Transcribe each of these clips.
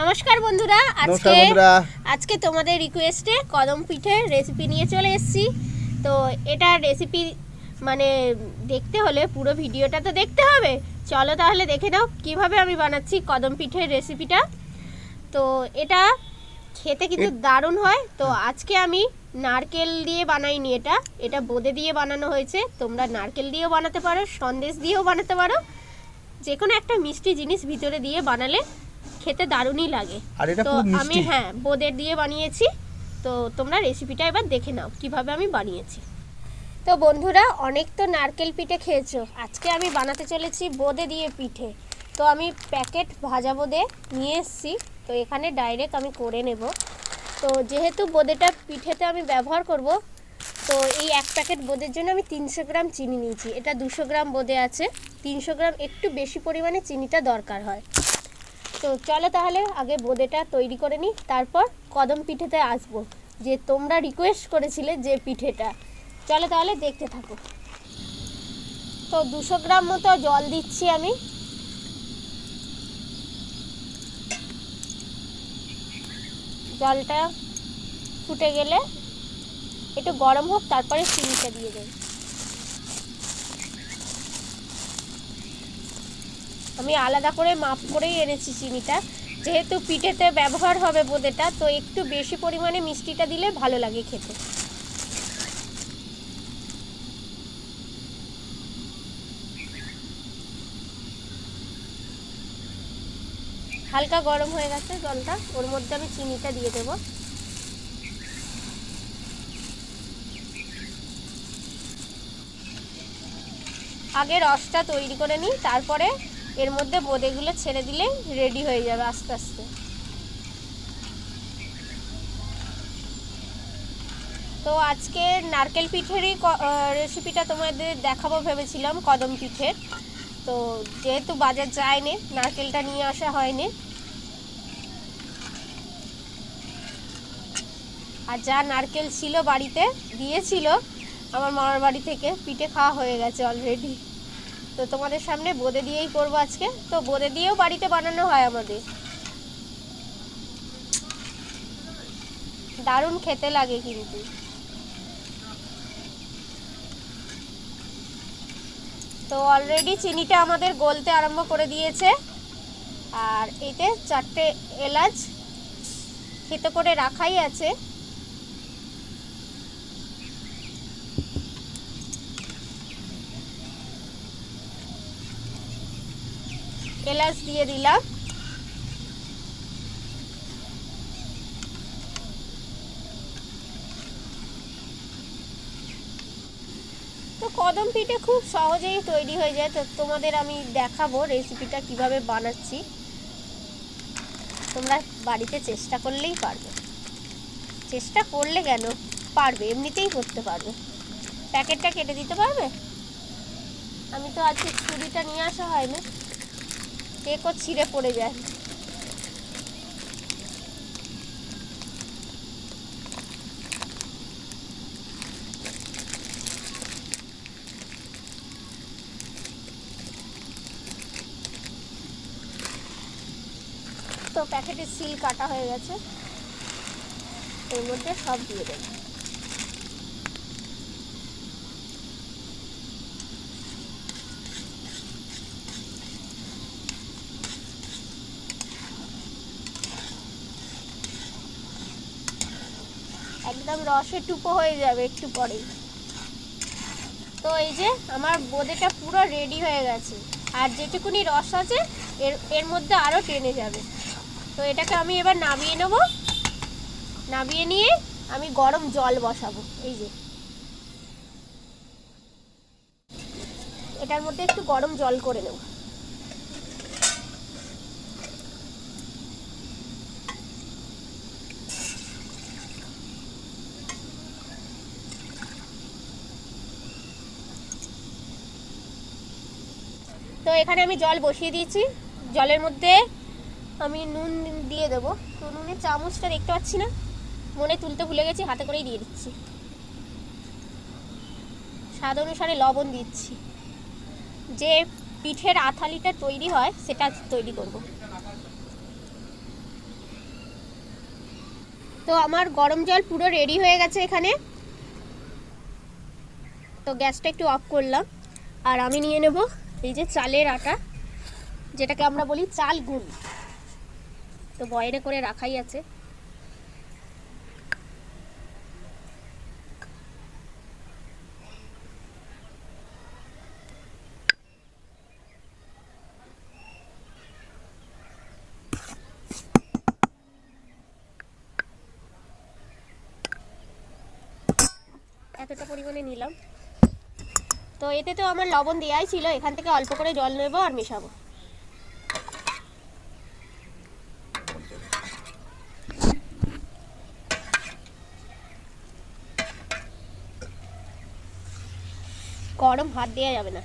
নমস্কার বন্ধুরা আজকে আজকে তোমাদের রিকোয়েস্টে কদম পিঠের রেসিপি নিয়ে চলে এসেছি। তো এটা রেসিপি মানে দেখতে হলে পুরো ভিডিওটা তো দেখতে হবে। চলো তাহলে দেখে নাও কীভাবে আমি বানাচ্ছি কদম পিঠের রেসিপিটা তো এটা খেতে কিন্তু দারুণ হয়। তো আজকে আমি নারকেল দিয়ে বানাইনি এটা। এটা বোঁদে দিয়ে বানানো হয়েছে। তোমরা নারকেল দিয়েও বানাতে পারো সন্দেশ দিয়েও বানাতে পারো। যে কোনো একটা মিষ্টি জিনিস ভিতরে দিয়ে বানালে খেতে দারুণই লাগে। আর এটা তো আমি হ্যাঁ বোঁদের দিয়ে বানিয়েছি। তো তোমরা রেসিপিটা এবার দেখে নাও কীভাবে আমি বানিয়েছি। তো বন্ধুরা অনেক তো নারকেল পিঠে খেয়েছো। আজকে আমি বানাতে চলেছি বোঁদে দিয়ে পিঠে। তো আমি প্যাকেট ভাজা বোঁদে নিয়ে এসেছি। তো এখানে ডাইরেক্ট আমি করে নেব। তো যেহেতু বোঁদেটা পিঠেতে আমি ব্যবহার করব তো এই এক প্যাকেট বোঁদের জন্য আমি তিনশো গ্রাম চিনি নিয়েছি। এটা দুশো গ্রাম বোঁদে আছে। তিনশো গ্রাম একটু বেশি পরিমাণে চিনিটা দরকার হয়। তো চলো তাহলে আগে বোঁদেটা তৈরি করে নিই, তারপর কদম পিঠেতে আসব। যে তোমরা রিকোয়েস্ট করেছিলে যে পিঠেটা। চলো তাহলে দেখতে থাকো। তো দুশো গ্রাম মতো জল দিচ্ছি আমি। জলটা ফুটে গেলে একটু গরম হোক, তারপরে চিনিটা দিয়ে দেব। আমি আলাদা করে মাপ করেই এনেছি চিনিটা। যেহেতু পিঠেতে ব্যবহার হবে বোঁদেটা, তো একটু বেশি পরিমাণে মিষ্টিটা দিলে ভালো লাগে খেতে। হালকা গরম হয়ে গেছে জলটা, ওর মধ্যে আমি চিনিটা দিয়ে দেবো। আগে রসটা তৈরি করে নিই, তারপরে এর মধ্যে বোঁদেগুলো ছেড়ে দিলে রেডি হয়ে যাবে আস্তে আস্তে। তো আজকে নারকেল পিঠেরই রেসিপিটা তোমাদের দেখাবো ভেবেছিলাম, কদম পিঠের। তো যেহেতু বাজার যায়নি, নারকেলটা নিয়ে আসা হয়নি। আর যা নারকেল ছিল বাড়িতে, দিয়েছিল, আমার মামার বাড়ি থেকে পিঠে খাওয়া হয়ে গেছে অলরেডি তো তোমাদের সামনে বোঁদে দিয়েই করব আজকে। তো বোঁদে দিয়েও বাড়িতে বানানো হয় আমাদের। দারুণ খেতে লাগে কিন্তু। তো অলরেডি চিনিটা আমাদের গলতে আরম্ভ করে দিয়েছে। আর এতে চারটে এলাচ খেতে করে রাখাই আছে। এলাচ দিয়ে দিলাম। তো কদম পিঠে খুব সহজেই তৈরি হয়ে যায়। তো তোমাদের আমি দেখাবো রেসিপিটা কীভাবে বানাচ্ছি। তোমরা বাড়িতে চেষ্টা করলেই পারবে। চেষ্টা করলে কেন? পারবে, এমনিতেই করতে পারবে। প্যাকেটটা কেটে দিতে পারবে? আমি তো আজকে ছুরিটা নিয়ে আসা হয় না কেকও ছিঁড়ে পড়ে যায়। তো প্যাকেটের সিল কাটা হয়ে গেছে। এর মধ্যে সব দিয়ে দেবো। রসে টুপো হয়ে যাবে একটু পরেই। তো এই যে আমার বোঁদেটা পুরো রেডি হয়ে গেছে। আর যেটুকুনি রস আছে, এর এর মধ্যে আরও টেনে যাবে। তো এটাকে আমি এবার নামিয়ে নেব। নামিয়ে নিয়ে আমি গরম জল বসাবো। এই যে। এটার মধ্যে একটু গরম জল করে নেব। তো এখানে আমি জল বসিয়ে দিয়েছি। জলের মধ্যে আমি নুন দিয়ে দেবো। তো নুনের চামচটা দেখতে পাচ্ছি না। মনে তুলতে ভুলে গেছি, হাতে করেই দিয়ে দিচ্ছি। স্বাদ অনুসারে লবণ দিচ্ছি। যে পিঠের আথালিটা তৈরি হয়, সেটা তৈরি করব। তো আমার গরম জল পুরো রেডি হয়ে গেছে এখানে। তো গ্যাসটা একটু অফ করলাম। আর আমি নিয়ে নেব এই যে চালের আটা যেটাকে আমরা বলি চাল গুঁড়। তো বয়রে করে রাখাই আছে এতটা পরিমাণে নিলাম তো এতে তো আমার লবণ দেওয়াই ছিল, এখান থেকে অল্প করে জল নেব আর মেশাবো। গরম হাত দেওয়া যাবে না।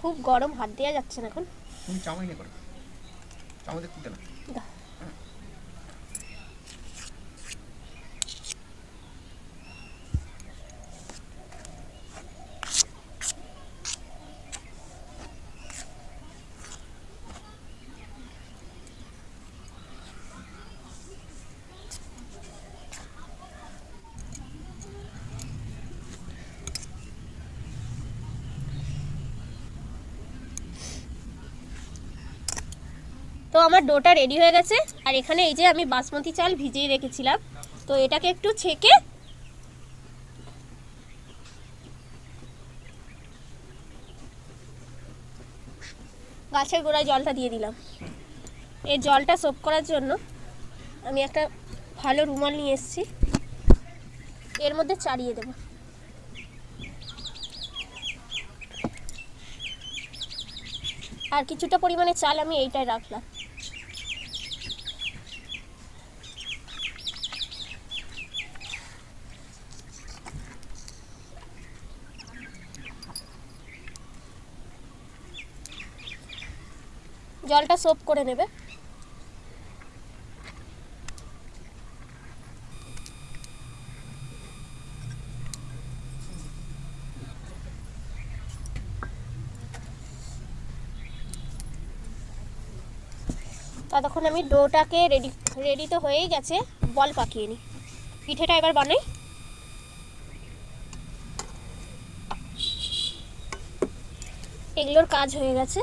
খুব গরম হাত দেওয়া যাচ্ছে না এখন। তুমি চামাই নিয়ে করো। চামাই দেখতে না তো আমার ডোটা রেডি হয়ে গেছে, আর এখানে এই যে আমি বাসমতি চাল ভিজিয়ে রেখেছিলাম। তো এটাকে একটু ছেঁকে গাছের গোড়ায় জলটা দিয়ে দিলাম। এই জলটা সোপ করার জন্য আমি একটা ভালো রুমাল নিয়ে এসেছি। এর মধ্যে চাড়িয়ে দেবো। আর কিছুটা পরিমাণে চাল আমি এইটাই রাখলাম। জলটা সোপ করে নেবে। ততক্ষণ আমি ডোটাকে রেডি রেডি তো হয়েই গেছে, বল পাকিয়ে নিই পিঠেটা এবার বানাই। এগুলোর কাজ হয়ে গেছে।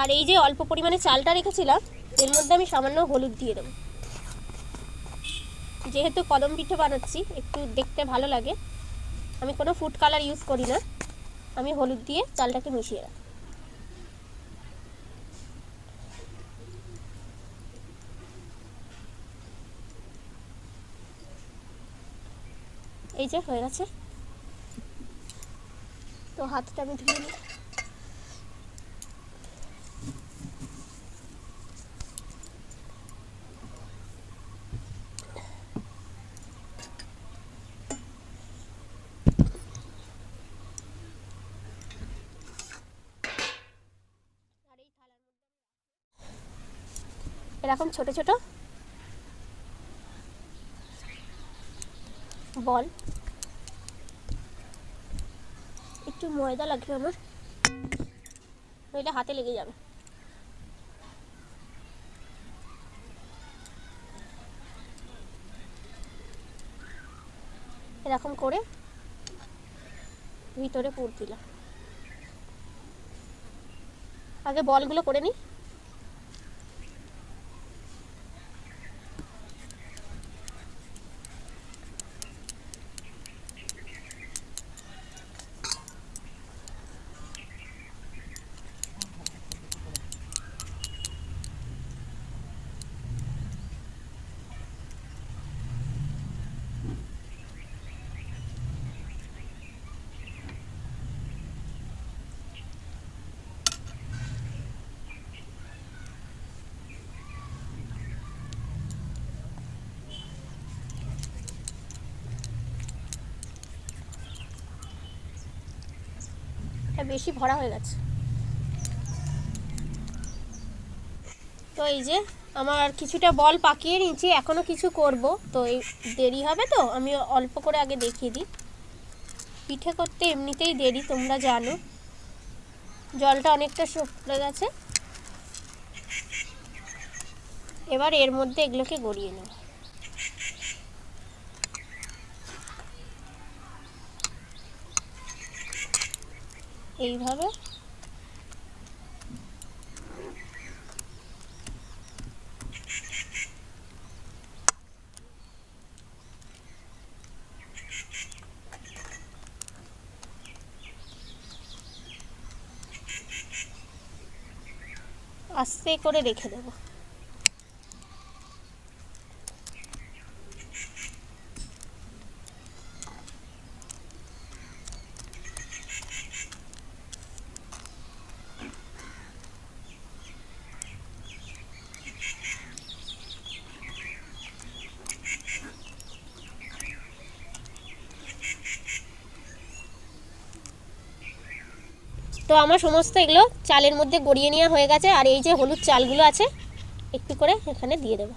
আর এই যে অল্প পরিমাণে চালটা রেখেছিলাম, এর মধ্যে আমি সামান্য হলুদ দিয়ে দেবো। যেহেতু কদম পিঠে বানাচ্ছি, একটু দেখতে ভালো লাগে। আমি কোনো ফুড কালার ইউজ করি না। আমি হলুদ দিয়ে চালটাকে মিশিয়ে রাখি। এই যে হয়ে গেছে। তো হাতটা আমি ধুয়ে নিই। এরকম ছোট ছোট। বল। একটু ময়দা লাগবে আমার। নইলে হাতে লেগে যাবে। এরকম করে ভিতরে পুর দিলাম। আগে বলগুলো করে নিই বেশি ভরা হয়ে গেছে। তো এই যে আমার কিছুটা বল পাকিয়ে নিয়েছি এখনও কিছু করব। তো এই দেরি হবে তো? আমি অল্প করে আগে দেখিয়ে দিই। পিঠে করতে এমনিতেই দেরি, তোমরা জানো। জলটা অনেকটা শুকনো গেছে। এবার এর মধ্যে এগুলোকে গড়িয়ে নেব। এইভাবে? আস্তে করে রেখে দেবো। তো আমার সমস্ত এগুলো চালের মধ্যে গড়িয়ে নেওয়া হয়ে গেছে আর এই যে হলুদ চালগুলো আছে একটু করে এখানে দিয়ে দেবো।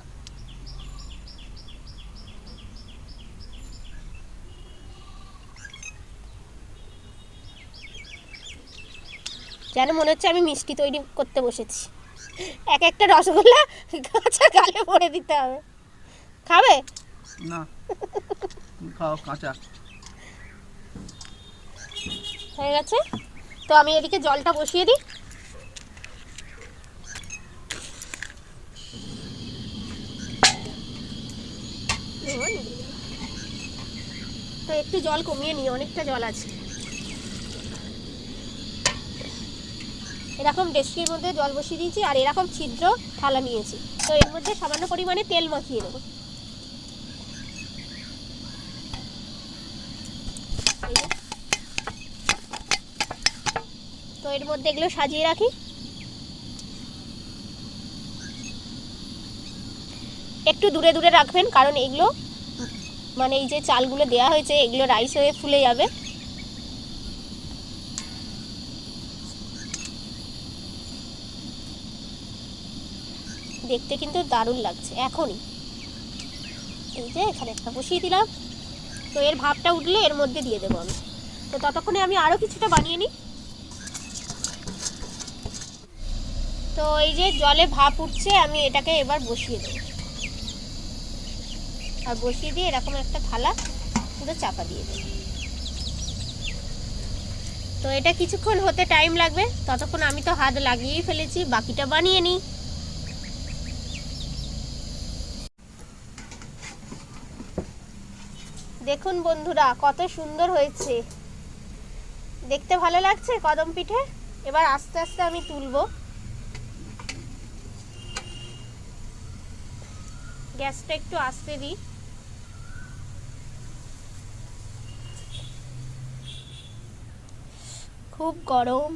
যেন মনে হচ্ছে আমি মিষ্টি তৈরি করতে বসেছি। এক একটা রসগোল্লা কাঁচা গালে ভরে দিতে হবে। খাবে? না খাও কাঁচা। হয়ে গেছে? তো আমি এদিকে জলটা বসিয়ে দিই। তো একটু জল কমিয়ে নিই, অনেকটা জল আছে। এরকম ডেস্কির মধ্যে জল বসিয়ে দিয়েছি, আর এরকম ছিদ্র থালা নিয়েছি। তো এর মধ্যে সামান্য পরিমাণে তেল মাখিয়ে নেব এই যে। তো এর মধ্যে এগুলো সাজিয়ে রাখি। একটু দূরে দূরে রাখবেন, কারণ এগুলো মানে এই যে চালগুলো দেয়া হয়েছে, এগুলো রাইস হয়ে ফুলে যাবে। দেখতে কিন্তু দারুণ লাগছে, এখনই। এই যে এখানে একটা বসিয়ে দিলাম। তো এর ভাবটা উঠলে এর মধ্যে দিয়ে দেবো আমি। তো ততক্ষণে আমি আরও কিছুটা বানিয়ে নিই। তো এই যে জলে ভাপ উঠছে, আমি এটাকে এবার বসিয়ে দেবো। আর বসিয়ে দিয়ে এরকম একটা থালা পুরো চাপা দিয়ে দেবো। তো এটা কিছুক্ষণ হতে টাইম লাগবে, ততক্ষণ আমি তো হাত লাগিয়েই ফেলেছি, বাকিটা বানিয়ে নিই। দেখুন বন্ধুরা, কত সুন্দর হয়েছে। দেখতে ভালো লাগছে কদম পিঠে? এবার আস্তে আস্তে আমি তুলবো। গ্যাসটা একটু আসতে দিই। খুব গরম।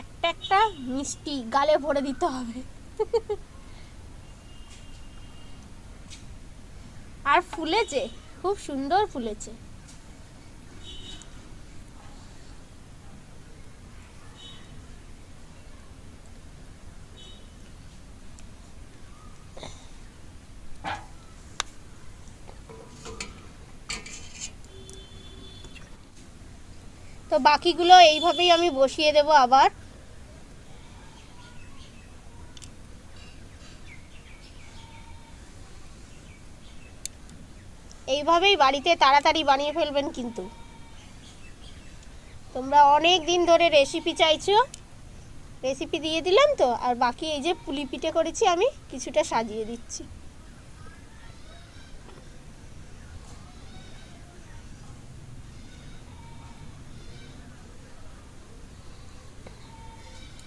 একটা একটা মিষ্টি গালে ভরে দিতে হবে। আর ফুলেছে, খুব সুন্দর ফুলেছে। তো বাকিগুলো এইভাবেই আমি বসিয়ে দেব আবার। এইভাবেই বাড়িতে তাড়াতাড়ি বানিয়ে ফেলবেন কিন্তু। তোমরা অনেক দিন ধরে রেসিপি চাইছো। রেসিপি দিয়ে দিলাম তো, আর বাকি এই যে পুলি পিঠে করেছি আমি, কিছুটা সাজিয়ে দিচ্ছি।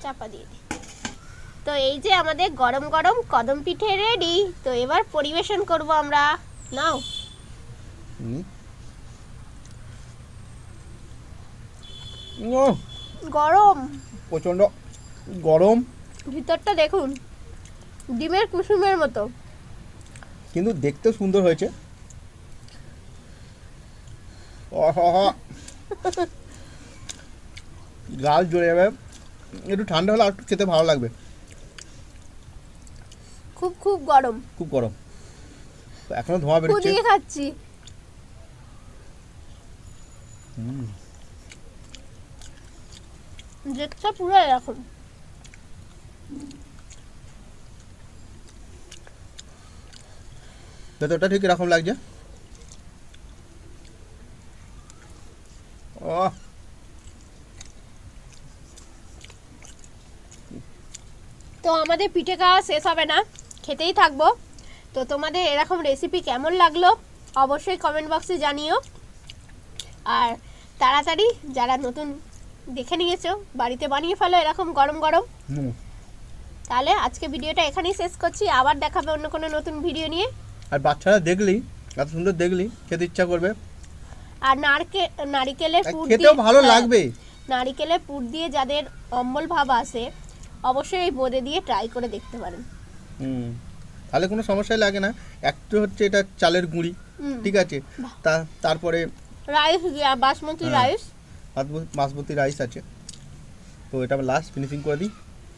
চাপা দিয়ে দিই। তো এই যে আমাদের গরম গরম কদম পিঠে রেডি তো এবার পরিবেশন করব আমরা। নাও। গরম। প্রচণ্ড গরম। ভিতরটা দেখুন ডিমের কুসুমের মতো। কিন্তু দেখতে সুন্দর হয়েছে। গাল জ্বলে যাবে। একটু ঠান্ডা হলে আর একটু খেতে ভালো লাগবে। খুব খুব গরম। খুব গরম। এখনও ধোঁয়া বেরোচ্ছে। কুদিয়ে খাচ্ছি। দেখছ পুরো এরকম। ভেতরটা ঠিক এরকম লাগছে? তো আমাদের পিঠে খাওয়া শেষ হবে না খেতেই থাকব। তো তোমাদের এরকম রেসিপি কেমন লাগল অবশ্যই কমেন্ট বক্সে জানিও। আর তাড়াতাড়ি যারা নতুন দেখে নিয়েছো বাড়িতে বানিয়ে ফেলো এরকম গরম গরম। তাহলে আজকে ভিডিওটা এখানেই শেষ করছি আবার দেখাবে অন্য কোনো নতুন ভিডিও নিয়ে। আর বাচ্চারা দেখলি এত সুন্দর দেখলি খেতে ইচ্ছা করবে। আর নারকে নারিকেলের পুর খেতেও দিয়ে- ভালো হ্যাঁ, লাগবে। নারিকেলের পুর দিয়ে যাদের অম্বল ভাব আসে অবশ্যই এই বোঁদে দিয়ে ট্রাই করে দেখতে পারেন। হুম তাহলে কোনো সমস্যাই লাগে না। একটা হচ্ছে এটা চালের গুঁড়ি। ঠিক আছে? তা তারপরে রাইস বাসমতি হ্যাঁ। রাইস বাসমতি- বাসমতি রাইস আছে। তো এটা লাস্ট ফিনিশিং করে দিই।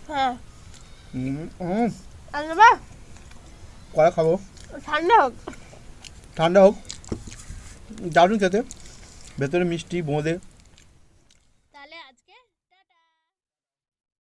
হ্যাঁ। হুম, নেবা খাব। ঠান্ডা হোক। ঠান্ডা হোক। দারুণ খেতে। ভেতরে মিষ্টি বোঁদে।